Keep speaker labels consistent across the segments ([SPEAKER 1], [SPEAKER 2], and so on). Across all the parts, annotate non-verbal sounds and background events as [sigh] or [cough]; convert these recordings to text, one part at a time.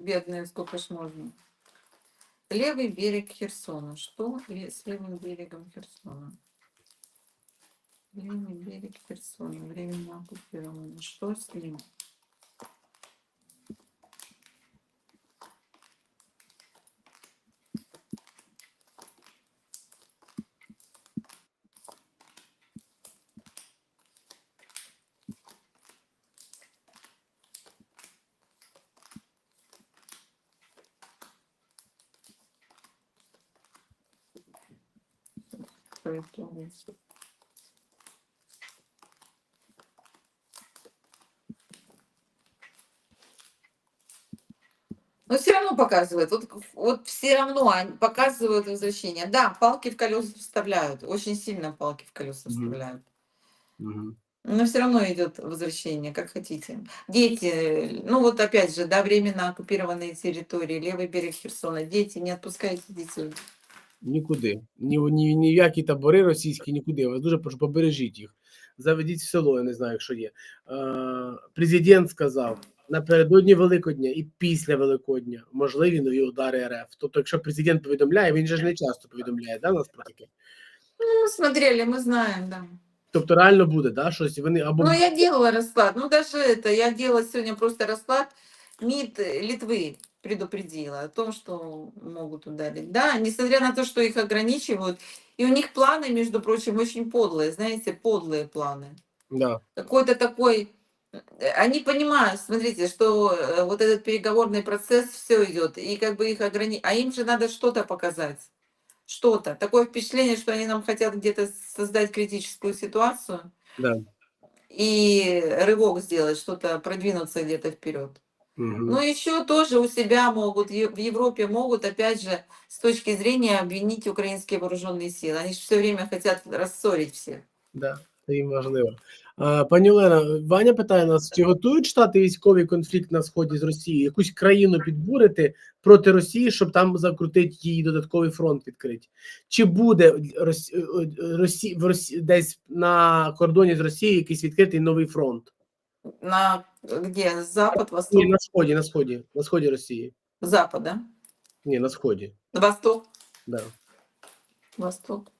[SPEAKER 1] Бедные, сколько ж можно. Левый берег Херсона. Что с левым берегом Херсона? Левый берег Херсона. Временно оккупированный. Что с ним? Что это у нас? Но все равно показывают. Вот, вот все равно они показывают возвращение. Да, палки в колеса вставляют. Очень сильно палки в колеса вставляют.
[SPEAKER 2] Мгм.
[SPEAKER 1] Но все равно идет возвращение, как хотите. Дети, ну вот опять же, да, временно оккупированные территории, левый берег Херсона. Дети, не отпускайте детей.
[SPEAKER 2] Нікуди. Ні, ні, ніякі табори російські, нікуди. Я вас дуже прошу, побережіть їх. Заведіть в село, я не знаю, якщо є. Е, президент сказав напередодні Великодня і після Великодня можливі нові удари РФ. Тобто, якщо президент повідомляє, він же ж не часто повідомляє, да, нас про таке.
[SPEAKER 1] Ну, мы смотрели, мы знаем, да.
[SPEAKER 2] Тобто реально буде, да, щось вони або
[SPEAKER 1] Ну, я делала расклад. Ну, даже это, я делала сегодня просто расклад. МИД Литвы Предупредила о том, что могут ударить. Да, несмотря на то, что их ограничивают. И у них планы, между прочим, очень подлые, знаете, подлые планы.
[SPEAKER 2] да.
[SPEAKER 1] Какой-то такой... э, Они понимают, смотрите, что э, вот этот переговорный процесс, все идет, и как бы их ограничить. А им же надо что-то показать. Что-то. Такое впечатление, что они нам хотят где-то создать критическую ситуацию
[SPEAKER 2] Да.
[SPEAKER 1] и рывок сделать, что-то продвинуться где-то вперед.
[SPEAKER 2] Угу.
[SPEAKER 1] Но еще тоже у себя могут, е- в Европе могут, опять же, с точки зрения обвинить украинские вооруженные силы. Они же все время хотят рассорить всех.
[SPEAKER 2] Да, це їм важливо. Пані Олена, Ваня питає нас, чи готують штати військовий конфлікт на сході з Росією, якусь країну підбурити проти Росії, щоб там закрутити її додатковий фронт відкрити? Чи буде Росі... Росі... десь на кордоні з Росією якийсь відкритий новий фронт?
[SPEAKER 1] На где? Запад, Восток?
[SPEAKER 2] Ні, на сході, на сході, на сході Росії.
[SPEAKER 1] Запад, да?
[SPEAKER 2] Ні, на сході.
[SPEAKER 1] Восток?
[SPEAKER 2] Да.
[SPEAKER 1] Восток.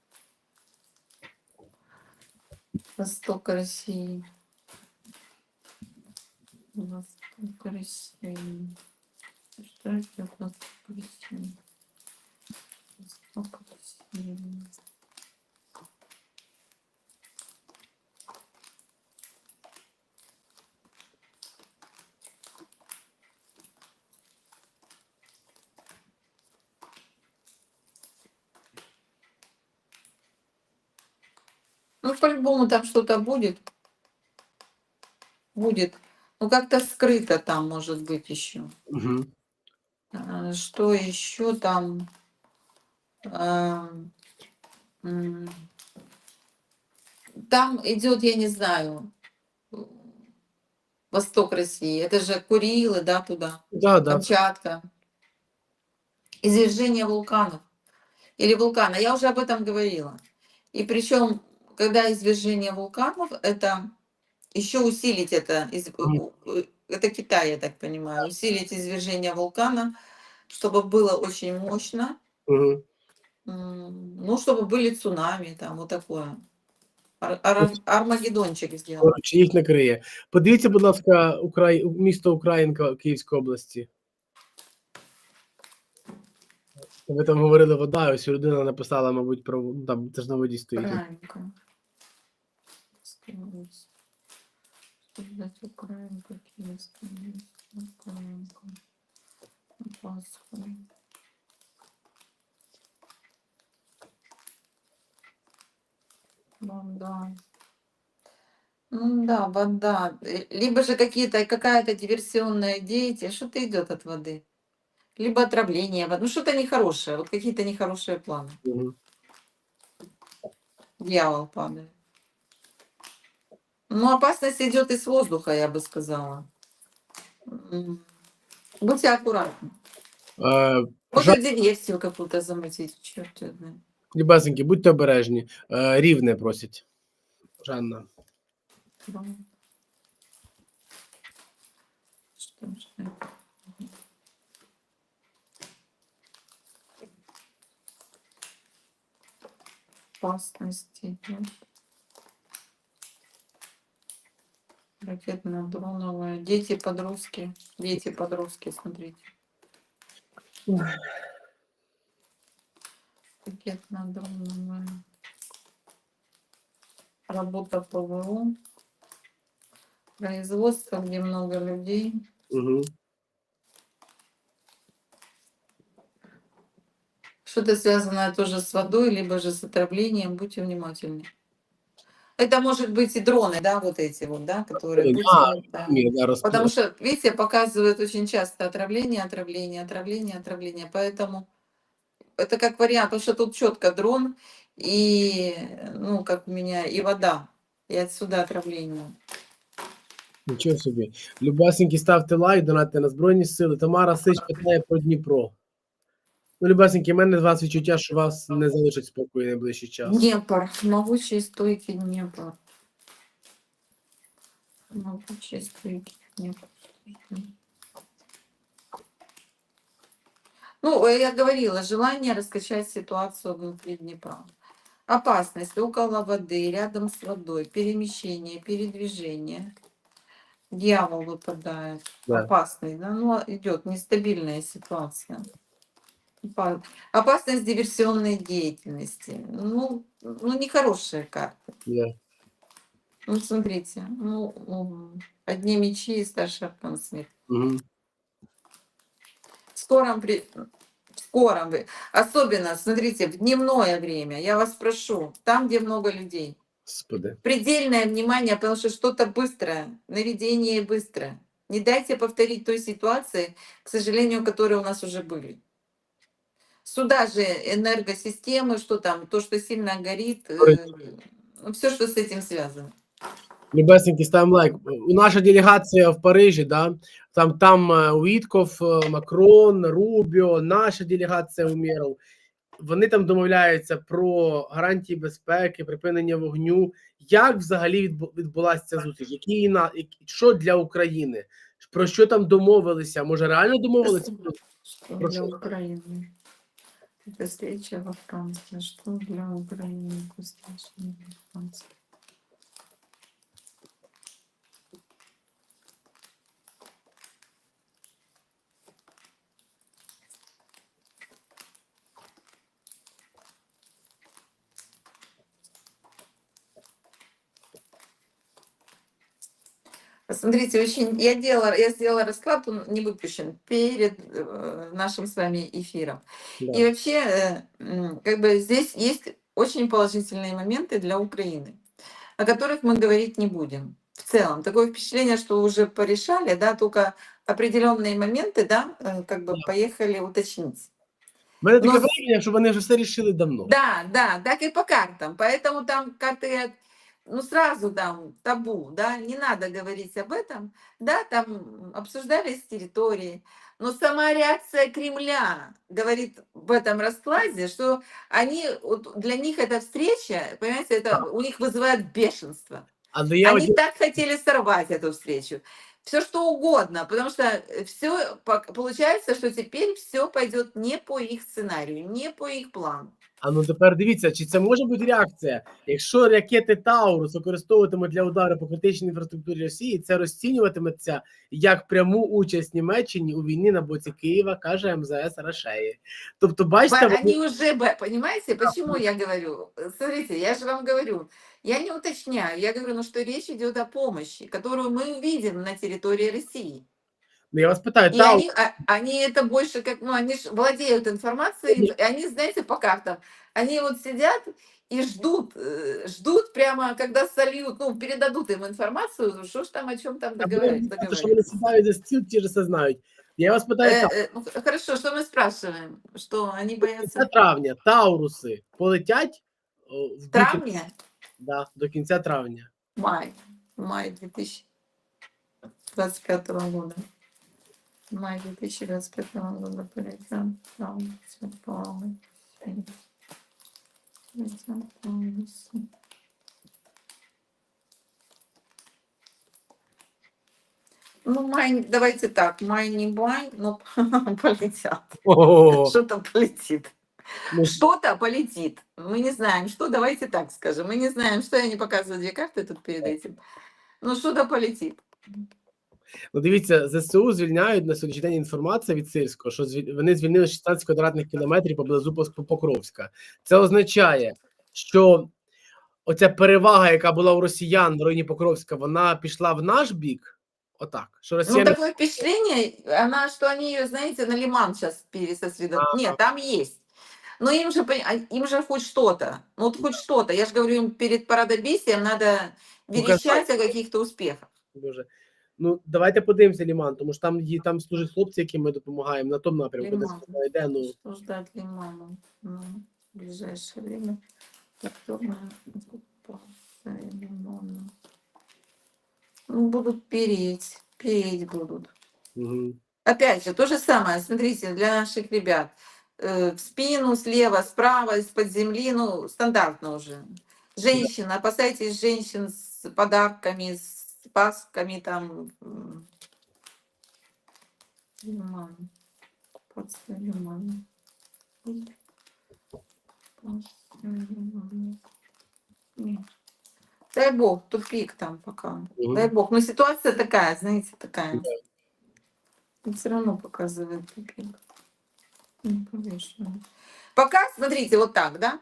[SPEAKER 1] Восток России. Восток России. Что это Восток России? Восток России. Ну, по-любому там что-то будет. Будет. Ну, как-то скрыто там может быть еще.
[SPEAKER 2] Угу.
[SPEAKER 1] А, Что еще там? А, Там идет, я не знаю, восток России. Это же Курилы, да, туда,
[SPEAKER 2] Да, да.
[SPEAKER 1] Камчатка. Извержение вулканов. Или вулкана. Я уже об этом говорила. И причем, когда извержение вулканов, это еще усилить это. из-
[SPEAKER 2] Мгм.
[SPEAKER 1] э, Это Китай, я так понимаю. Усилить извержение вулкана, чтобы было очень мощно.
[SPEAKER 2] Угу.
[SPEAKER 1] М, Ну, чтобы были цунами, там, вот такое. Ар- ар- Армагеддончик сделал.
[SPEAKER 2] Чи їх накриє? Подивіться, будь ласка, Украї... місто Українка Київської області. Ви там говорили вода, ось людина написала, мабуть, про ну, там це ж на воді стоїть.
[SPEAKER 1] Украинка. Скрылась. Что ждать Украинка, Киевская, Украинка. Пасха. Вода. Ну да, вода. Либо же какие-то, какая-то диверсионная деятельность. Что-то идет от воды. Либо отравление воды. Ну что-то нехорошее. Вот какие-то нехорошие планы. Дьявол падает. Ну, опасность идет из воздуха, я бы сказала. Будьте аккуратны.
[SPEAKER 2] Э, е,
[SPEAKER 1] Може жа- диверсію какую-то замутить, черт Не
[SPEAKER 2] знає. Будьте обережні. Е, э, Рівне просять. Жанна.
[SPEAKER 1] Что. Ракетно-дроновая. Дети подростки. Дети подростки, смотрите. Ракетно-дроновая. Работа ПВО. Производство, где много людей.
[SPEAKER 2] Угу.
[SPEAKER 1] Что-то связанное тоже с водой, либо же с отравлением. Будьте внимательны. Это может быть и дроны, да, вот эти вот, да, которые...
[SPEAKER 2] А,
[SPEAKER 1] Путин, да.
[SPEAKER 2] Ні, зараз
[SPEAKER 1] Потому что, видите, показывают очень часто отравление, отравление, отравление, отравление. Поэтому это как вариант, потому что тут четко дрон и, ну, как у меня, и вода. И отсюда отравление.
[SPEAKER 2] Нічого собі. Любасенькі, ставте лайк, донатьте на Збройні Сили. Тамара Сич питає про Дніпро. Ну, Любасенькі, в мене з вас відчуття, що вас не залишить спокою найближчий час.
[SPEAKER 1] Днепр, могучий стойкий Днепр. Могучий стойкий Днепр. Ну, я говорила, желание раскачать ситуацию внутри Днепра. Опасность около воды, рядом с водой, перемещение, передвижение. Дьявол выпадает.
[SPEAKER 2] Да.
[SPEAKER 1] Опасный, да? Ну, идет нестабильная ситуация. Опа- Опасность диверсионной деятельности. Ну, ну нехорошая карта.
[SPEAKER 2] Да.
[SPEAKER 1] Ну, смотрите, ну, одни мечи и старший аркан.
[SPEAKER 2] Угу.
[SPEAKER 1] В скором, при... скором, особенно, смотрите, в дневное время, я вас прошу, там, где много людей,
[SPEAKER 2] Господи.
[SPEAKER 1] предельное внимание, потому что что-то быстрое, наведение быстрое. Не дайте повторить той ситуации, к сожалению, которые у нас уже были. Сюда же энергосистемы, что там, то, что сильно горит, все, что с этим связано.
[SPEAKER 2] Любесенькі, ставимо лайк. У наша делегація в Парижі, да? там, там е, Уітков, е, Макрон, Рубіо, наша делегація Умєров. Вони там домовляються про гарантії безпеки, припинення вогню. Як взагалі відбу- відбулася ця зустріч? Які її на- які- що для України? Про що там домовилися? Може, реально домовилися?
[SPEAKER 1] Что
[SPEAKER 2] Прошу.
[SPEAKER 1] для Украины? Это встреча во Франции. Что для Украины? это встреча Смотрите, очень я делала, я сделала расклад, он не выпущен перед э, нашим с вами эфиром.
[SPEAKER 2] Да.
[SPEAKER 1] И вообще, э, как бы здесь есть очень положительные моменты для Украины, о которых мы говорить не будем. В целом, такое впечатление, что уже порешали, да, только определенные моменты, да, э, как бы поехали уточнить.
[SPEAKER 2] У мене таке
[SPEAKER 1] Ну,
[SPEAKER 2] враження, що вони вже все рішили давно.
[SPEAKER 1] Да, да, так и по картам. Поэтому там карты, ну сразу там табу, да, не надо говорить об этом, да, там обсуждались территории. Но сама реакция Кремля говорит в этом раскладе, что они, вот для них эта встреча, понимаете, это у них вызывает бешенство.
[SPEAKER 2] Але я
[SPEAKER 1] Они
[SPEAKER 2] от-
[SPEAKER 1] так хотели сорвать эту встречу. Все что угодно, потому что все получается, что теперь все пойдет не по их сценарию, не по их плану.
[SPEAKER 2] А ну тепер дивіться, чи це може бути реакція? Якщо ракети Таурус використовуватимуть для удару по критичній інфраструктурі Росії, це розцінюватиметься як пряму участь Німеччині у війні на боці Києва, каже МЗС Рашеї. Тобто, бачите,
[SPEAKER 1] Ба-
[SPEAKER 2] вони-
[SPEAKER 1] Они уже, б- понимаете, почему я говорю? Смотрите, я же вам говорю, я не уточняю, я говорю, ну что речь идет о помощи, которую мы увидим на территории России.
[SPEAKER 2] ну, я вас питаю,
[SPEAKER 1] И
[SPEAKER 2] Таурус,
[SPEAKER 1] они, а- они это больше как, ну, они ж владеют информацией, и они, знаете, по картам, они вот сидят и ждут, э, ждут прямо, когда сольют, ну, передадут им информацию, что ж там, о чем там
[SPEAKER 2] а вони
[SPEAKER 1] договариваются.
[SPEAKER 2] знають, що вони сідають за стіл, ті ж все знають. Я вас питаю,
[SPEAKER 1] Э,
[SPEAKER 2] так,
[SPEAKER 1] э, ну, х- хорошо, что мы спрашиваем? Что они
[SPEAKER 2] кінця
[SPEAKER 1] боятся
[SPEAKER 2] травня Тауруси полетять о, в бік-
[SPEAKER 1] травня?
[SPEAKER 2] Да, до кінця травня.
[SPEAKER 1] Май. Май 2025 года. Май 2025 года полетел. Там, Светлана. Ну, май, давайте так, май не май, но [laughs] полетят. Что-то полетит.
[SPEAKER 2] Ну,
[SPEAKER 1] Что-то полетит. Мы не знаем, что. Давайте так скажем. Мы не знаем, что. Я не показываю две карты тут перед этим. Ну, что-то полетит.
[SPEAKER 2] Ну, дивіться, ЗСУ звільняють на сьогоднішній день інформація від Сирського, що вони звільнили 16 квадратних кілометрів поблизу Покровська. Це означає, що оця перевага, яка була у росіян в районі Покровська, вона пішла в наш бік. Отак. Що
[SPEAKER 1] Ну,
[SPEAKER 2] росіяни
[SPEAKER 1] такое впечатление, она, что они ее, знаете, на лиман сейчас пересосредоточили. Нет, там есть. Но им же, им же хоть что-то. Ну, вот хоть что-то. Я же говорю, им перед парадобесием надо верещать о каких-то успехах.
[SPEAKER 2] дуже. Ну, давайте подивимося Ліман, тому що там є там служать хлопці, яким ми допомагаємо на тому напрямку, де
[SPEAKER 1] Лиман.
[SPEAKER 2] справа йде. Ну
[SPEAKER 1] Что ждать лимана ну, в ближайшее время? Повторная оккупация лимана. Ну, будут переть, переть будут.
[SPEAKER 2] угу.
[SPEAKER 1] Опять же, то же самое, смотрите, для наших ребят. Э, В спину, слева, справа, из-под земли, ну, стандартно уже. Женщина, опасайтесь женщин с подарками, с пасками там. Лиман. Оккупация лимана. Нет. Дай бог, тупик там пока.
[SPEAKER 2] Мгм.
[SPEAKER 1] Дай бог. Но ситуация такая, знаете, такая.
[SPEAKER 2] Да.
[SPEAKER 1] все равно показывает тупик. Не повешено. Пока, смотрите, вот так, да?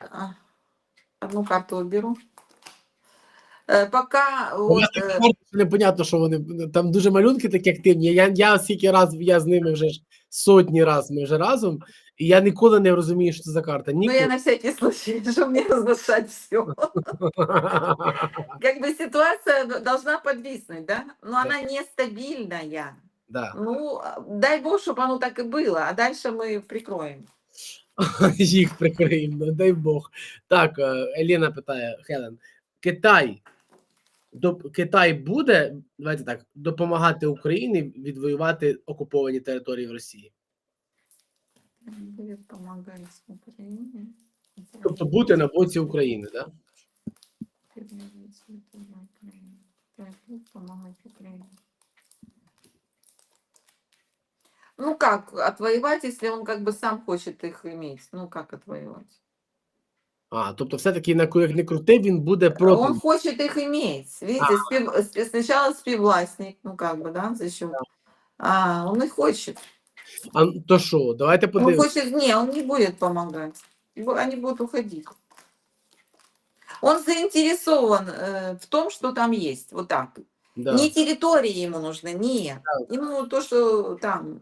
[SPEAKER 1] А, Одну карту уберу. Э, Пока
[SPEAKER 2] У
[SPEAKER 1] вот,
[SPEAKER 2] вас такі
[SPEAKER 1] э,
[SPEAKER 2] карти, що непонятно, що вони там дуже малюнки такі активні. Я, я скільки раз я з ними вже ж сотні раз ми вже разом, і я ніколи не розумію, що це за карта.
[SPEAKER 1] ну
[SPEAKER 2] Ніколи.
[SPEAKER 1] я на всякий случай, чтобы [laughs] не разглашать все. [laughs] Как бы ситуация д- должна подвиснуть, да? Но она нестабильная.
[SPEAKER 2] да.
[SPEAKER 1] Ну, а, дай бог, чтобы оно так и было, а дальше мы прикроем. [laughs]
[SPEAKER 2] Їх прикриємо, дай Бог. Так, е, Еліна питає, Хелен, Китай. Доп- Китай буде, давайте так, допомагати Україні відвоювати окуповані території в Росії.
[SPEAKER 1] Украине.
[SPEAKER 2] Тобто бути на боці України, да?
[SPEAKER 1] помогать Ну как отвоевать, если он как бы сам хочет их иметь? Ну как отвоевать?
[SPEAKER 2] А, тобто, все-таки як не крути, він буде проти.
[SPEAKER 1] Он хочет их иметь. Видите, спев- спе- сначала спивластник, ну как бы, да, за счет. А, он и хочет.
[SPEAKER 2] А то що, давайте
[SPEAKER 1] Он
[SPEAKER 2] подивимося.
[SPEAKER 1] хочет, не, он не будет помогать. Они будут уходить. Он заинтересован э, в том, что там есть. Вот так.
[SPEAKER 2] Да.
[SPEAKER 1] Не территории ему нужны, нет. Ему то, что там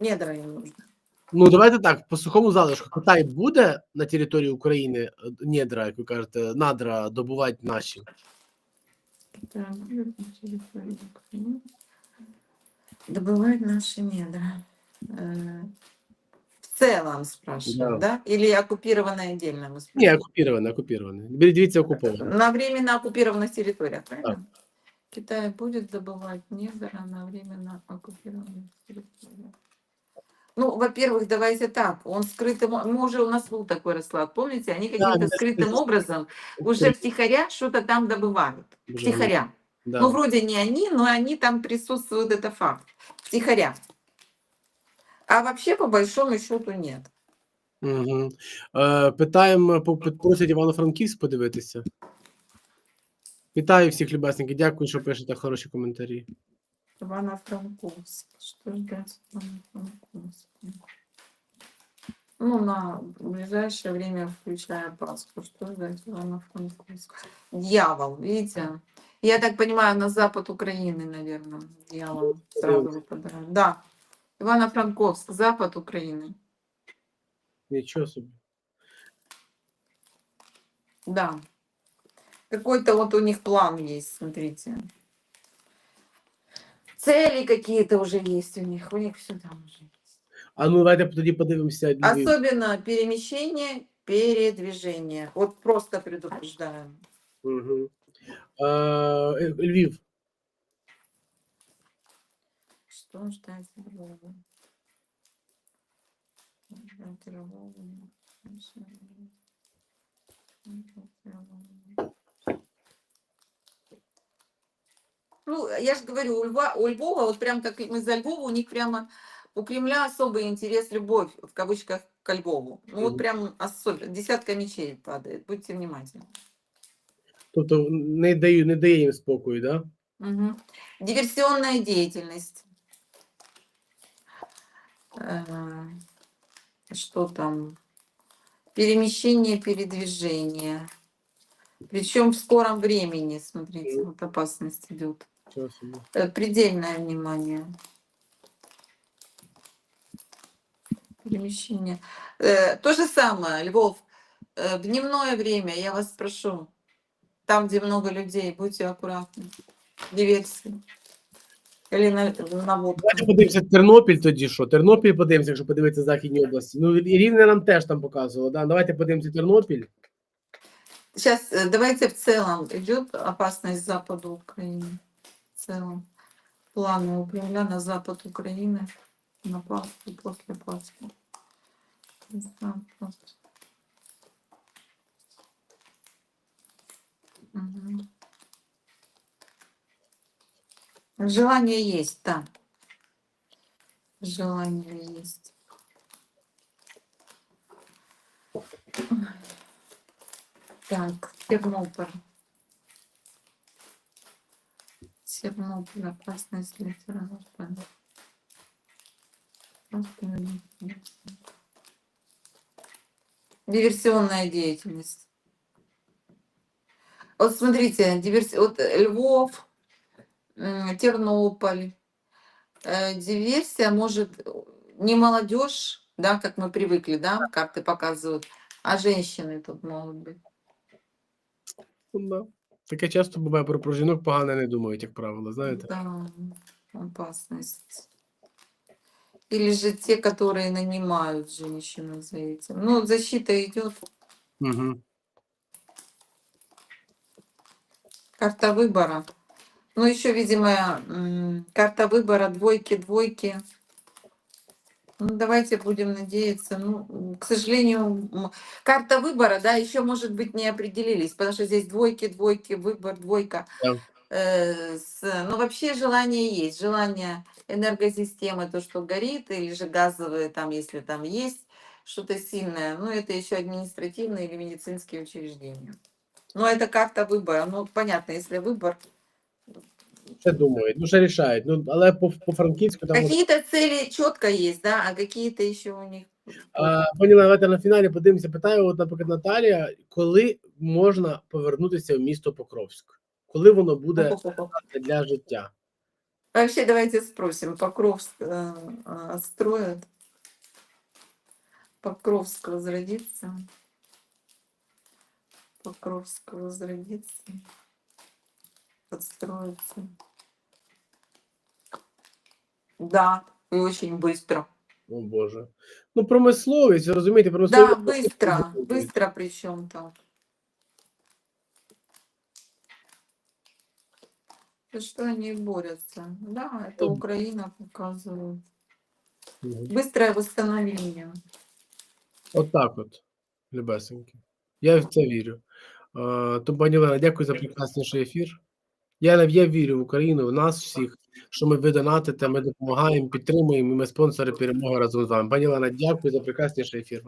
[SPEAKER 1] недра ему нужно.
[SPEAKER 2] Ну, давайте так, по сухому залишку. Китай буде на території України е, недра, як ви кажете, надра добувати наші.
[SPEAKER 1] Так, будет на территории Украины. Добывать наши недра. Э, В целом спрашиваю, да? Или оккупированное отдельно мы
[SPEAKER 2] Ні,
[SPEAKER 1] спрашиваем?
[SPEAKER 2] окупіроване, окупіроване. Дивіться, окуповане.
[SPEAKER 1] На временно оккупированных территориях, правильно? Китай будет добывать недра на временно оккупированных территориях. Ну, во-первых, давайте так, он скрытым, мы уже у нас был такой расклад, помните, они каким-то
[SPEAKER 2] да,
[SPEAKER 1] скрытым
[SPEAKER 2] да.
[SPEAKER 1] образом уже втихаря что-то там добывают,
[SPEAKER 2] Вже,
[SPEAKER 1] втихаря.
[SPEAKER 2] да.
[SPEAKER 1] Ну, вроде не они, но они там присутствуют, это факт, втихаря. А вообще, по большому счету, нет.
[SPEAKER 2] Угу. Е, питаємо, по- по- просять Івано-Франківськ подивитися. Вітаю всіх, любесники. Дякую, що пишете хороші коментарі.
[SPEAKER 1] Ивано-Франковск. Что ждать Ивано-Франковск? Ну, на ближайшее время, включая Пасху, что ждать Ивано-Франковск? Дьявол, видите? Я так понимаю, на запад Украины, наверное, дьявол сразу выпадает. Да, Ивано-Франковск, запад Украины.
[SPEAKER 2] Нічого собі.
[SPEAKER 1] Да. Какой-то вот у них план есть, смотрите Цели какие-то уже есть у них, у них все там уже есть.
[SPEAKER 2] А ну давайте тоді подивимося. Львів.
[SPEAKER 1] Особенно перемещение, передвижение. Вот просто предупреждаю.
[SPEAKER 2] Угу. Е, Львів.
[SPEAKER 1] Что ждать Львова? Ждать Львова. Ждать Львова. Ну, я же говорю, у, Льва, у Львова, вот прям как мы за Львова, у них прямо у Кремля особый интерес, любовь, в кавычках, ко Львову. Ну вот прям особенно. Десятка мечей падает. Будьте внимательны.
[SPEAKER 2] Тобто не даю, не дає їм спокою, да?
[SPEAKER 1] Мгм. Диверсионная деятельность. Э, Что там? Перемещение, передвижение. Причем в скором времени, смотрите, вот опасность идет.
[SPEAKER 2] Чого собі.
[SPEAKER 1] Э, Предельное внимание. Перемещение. Э, То же самое, Львов. э, В дневное время, я вас прошу, там, где много людей, будьте аккуратны. Диверсии. Или на, наводка.
[SPEAKER 2] Давайте подивимося Тернопіль тоді що? Тернопіль подивимося, якщо подивитися Західні області. Ну, і Рівне нам теж там показувало. Да? Давайте подивимося Тернопіль.
[SPEAKER 1] Сейчас э, давайте в целом идет опасность западу Украины. Целом. Планы упрямля на запад Украины. На Пасху, после Пасхи. Желание есть, да. Желание есть. Так, Тернополь. Тернополь, опасность для Тернополя. Диверсионная деятельность. Вот смотрите, диверси... вот Львов, Тернополь. Э, Диверсия может не молодежь, да, как мы привыкли, да, карты показывают, а женщины тут могут быть.
[SPEAKER 2] Да. Таке часто буває про, про жінок погано не думають, як правило, знаєте.
[SPEAKER 1] Да, опасность. Или же те, которые нанимают женщину за этим. Ну, защита идет.
[SPEAKER 2] Угу.
[SPEAKER 1] Карта выбора. Ну, еще, видимо, м, карта выбора двойки, двойки. Ну, давайте будем надеяться. Ну, к сожалению, карта выбора, да, еще, может быть, не определились, потому что здесь двойки, двойки, выбор, двойка.
[SPEAKER 2] Да.
[SPEAKER 1] Э, с- ну, вообще желание есть. Желание энергосистемы, то, что горит, или же газовые, там, если там есть что-то сильное. Ну, это еще административные или медицинские учреждения. Ну, это карта выбора. Ну, понятно, если выбор.
[SPEAKER 2] Ще думають, ну ще рішають. Ну, але по, по франківську там.
[SPEAKER 1] Какие-то цели четко есть, да, а какие-то еще у них.
[SPEAKER 2] А, пані, на фіналі подивимося. Питаю, от, наприклад, Наталія, коли можна повернутися в місто Покровськ? Коли воно буде для життя?
[SPEAKER 1] Вообще, давайте спросим, Покровск э, э, строят? Покровск возродится? Покровск возродится? Подстроится? Да, и очень быстро.
[SPEAKER 2] О Боже. Ну, промисловість, ви розумієте,
[SPEAKER 1] Да,
[SPEAKER 2] промисловість.
[SPEAKER 1] быстро, быстро причем там. За что они борются? Да, это
[SPEAKER 2] Мгм.
[SPEAKER 1] Украина показывает.
[SPEAKER 2] Мгм.
[SPEAKER 1] Быстрое восстановление.
[SPEAKER 2] От так от, любесеньки. Я в це вірю. Е, То, пані Олена, дякую за прекрасніший ефір. Я, я вірю в Україну, в нас всіх, що ми ви донатите, ми допомагаємо, підтримуємо, і ми спонсори перемоги разом з вами. Пані Олена, дякую за прекрасніший ефір.